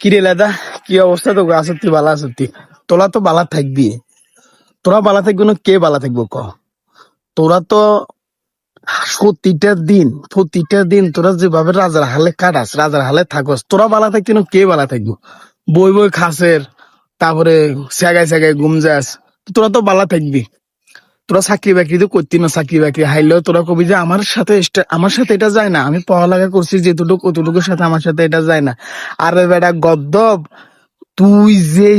কিরে লাদা, কি অবস্থা তো আসত্তি বালা আসত্তি তোরা তো বালা থাকবি। তোরা বালা থাকবি না কে বালা থাকব ক? তোরা তো প্রতিটা দিন প্রতিটা দিন তোরা যেভাবে রাজার হালে কাটাস, রাজার হালে থাকস, তোরা বালা থাকবি না কে বালা থাকব? বই বই খাসের, তারপরে সেগায় সেগায় ঘুম যাস, তোরা তো বালা থাকবি। তোরা চাকরি বাকরি তো করতি না চাকরি বাকরি। হাইলেও তোরা কবি যে আমার সাথে আমার সাথে এটা যায় না। আমি পড়ালেখা করছি যেটুকু অতটুকুর সাথে আমার সাথে এটা যায় না। আরে বেটা গদ্দব, তুই যে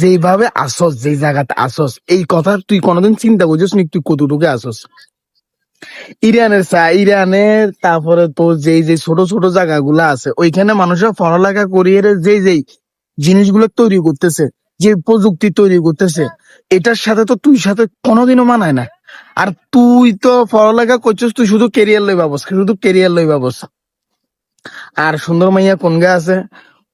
যেভাবে আসস, যে জায়গাতে আসস, এই কথা তুই কোনোদিন চিন্তা করছিস নি তুই কতটুকু আসস? ইরানের চা ইরানের তারপরে তো যেই যে ছোট ছোট জায়গাগুলো আছে, ওইখানে মানুষের পড়ালেখা করিয়ে যে যেই জিনিসগুলো তৈরি করতেছে। যে প্রযুক্তি তৈরি করতেছে, এটার সাথে তো তুই সাথে কোনোদিনও মানায় না। আর তুই তো পড়ালেখা করছিস, তুই শুধু কেরিয়ার লই ভাবস শুধু কেরিয়ার লই ভাবস আর সুন্দর মাইয়া কোন গা আছে?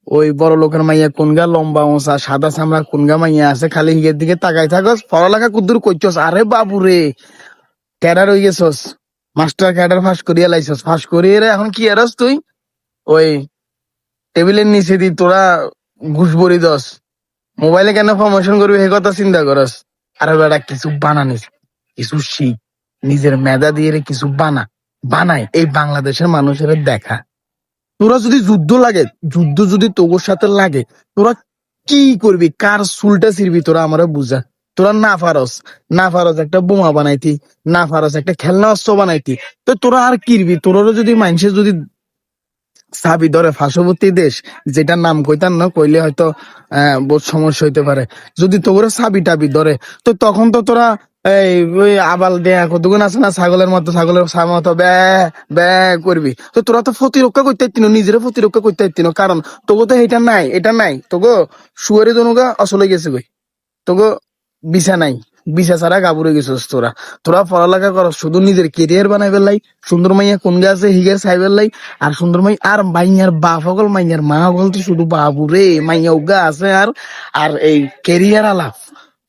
ওই বড় লোকের মাইয়া কোন গা? লম্বা ওসা সাদা চামড়া কোনগা মাইয়া আছে? খালি হিগের দিকে তাকাই থাকস। পড়ালেখা কুদ্দুর করছস? আরে বাবু রে ক্যাডার হয়ে গেছস। মাস্টার ক্যাডার ফাঁস করিয়া লাইছস। ফাঁস করিয়ে এখন কি এরস তুই? ওই টেবিলের নিচে দি তোরা ঘুষ ভরি দস। মোবাইলে কেন প্রমোশন করবি সে কথা চিন্তা করস। আরে বেটা, কিছু বানানিস কিছু শিখ। নিজের মেধা দিয়ে কিছু বানা। বানাই। এই বাংলাদেশের মানুষের দেখা। তোরা যদি যুদ্ধ লাগে, যুদ্ধ যদি তোর সাথে লাগে, তোরা কি করবি? কার চুলটা ছিড়বি? তোরা আমারে বুঝা। তোরা না পারস। না পারস একটা বোমা বানাইতি। না পারস একটা খেলনা অস্ত্র বানাইতি। তো তোরা আর কিরবি? তোরা যদি মানুষে যদি সাবি ধরে পার্শ্ববর্তী দেশ, যেটার নাম কইতাম না, কইলে হয়তো বহুত সমস্যা হইতে পারে। যদি তোরা সাবি টাবি ধরে, তো তখন তো তোরা, এই, ওই আবাল দেয়া কতগুণ আছে না, ছাগলের মতো ছাগলের মতো বে বে করবি। তো তোরা তো প্রতিরক্ষা করতে পারতিন নিজের প্রতিরক্ষা করতে পারতিন কারণ তোকে তো এটা নাই এটা নাই। তোকে শুয়ারে জনগা আসলে গেছে কই? তোকে বিছা নাই। বিছা ছাড়া কাবুরে গেছিস তোরা। তোরা পড়ালেখা কর শুধু নিজের কেরিয়ার বানাই পেলাই সুন্দর মাইয়া কোন গাছে হিগের চাই পেলাই আর সুন্দর মাই আর মাইয়ার বাপ সকল মাইয়ার মা বলতে শুধু বাবু রে মাইয়া উগা আছে আর আর এই কেরিয়ার আলাপ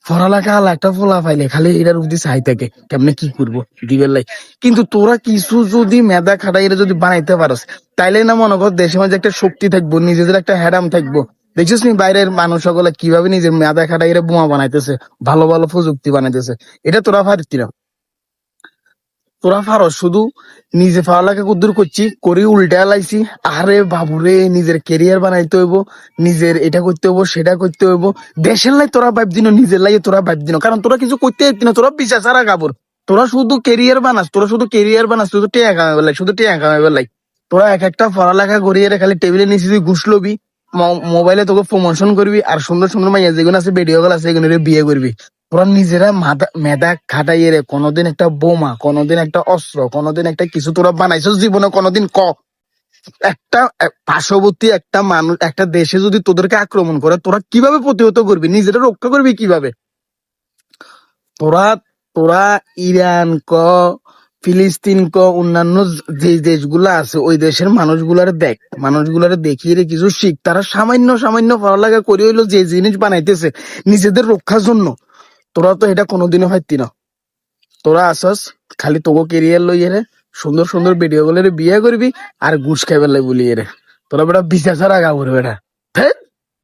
পড়ালেখা আলা একটা ফোলা পাইলে, খালি এটার অব্দি চাই থাকে, কেমনে কি করব, দিবের লাই। কিন্তু তোরা কিছু যদি মেধা খাটাই এটা যদি বানাইতে পারস, তাইলে না মনে কর দেশের মাঝে একটা শক্তি থাকব, নিজেদের একটা হ্যাডাম থাকব। দেখছিস নি বাইরের মানুষ সকলে কীভাবে নিজের মেধা খাটাই এরা বোমা বানাইতেছে? ভালো ভালো প্রযুক্তি বানাইতেছে। এটা তোরা না তোরা পারো শুধু নিজে পড়ালেখা কুদ্দুর করছি, করি উল্টা লাইছি আরে বাবুরে, নিজের কেরিয়ার বানাইতে হইব, নিজের এটা করতে হইব, সেটা করতে হইব। দেশের লাই তোরা ভাব দিন, নিজের লাই তোরা ভাব দিন। কারণ তোরা কিছু করতে পারতি না, তোরা পিছা ছাড়া কাপড়। তোরা শুধু কেরিয়ার বানাস, তোরা শুধু কেরিয়ার বানাস, শুধু টেয়া কামাই বেলাই শুধু টেয়া কামাই তোরা এক একটা পড়ালেখা করিয়ে খালি টেবিলে নিচে তুই ঘুষ লবি। মোবাইলে তোকে প্রমোশন করবি আর সুন্দর সুন্দর মাইয়া যেগুলো আছে ভিডিও গুলো আছে, এগুলো বিয়ে করবি। তোরা নিজেরা মাথা- মেধা খাটাইয়ে রে। কোনোদিন একটা বোমা, কোনোদিন একটা অস্ত্র, কোনোদিন একটা কিছু তোরা বানাইছিস জীবনে, কোনোদিন ক। একটা পার্শ্ববর্তী একটা মানুষ একটা দেশে যদি তোদেরকে আক্রমণ করে, তোরা কীভাবে প্রতিহত করবি? নিজেরা রক্ষা করবি কীভাবে? তোরা তোরা ইরান ক ফিলিস্তিন ক অন্যান্য যে দেশগুলো আছে, ওই দেশের মানুষগুলার দেখ, মানুষগুলার দেখিয়ে রে কিছু শিখ। তারা সামান্য সামান্য পড়ালেখা করে হইল যে জিনিস বানাইতেছে, নিজেদের রক্ষার জন্য। তোরা তো এটা কোনোদিনও পাইতি না। তোরা আসস, খালি তোকে কেরিয়ার লইয়ে রে, সুন্দর সুন্দর ভিডিও গুলো বিয়ে করবি আর ঘুষ খাইবার লাই বলিয়ে রে। তোরা বেটা বিচার ছাড়া গাবর বেটা ধ্যাৎ।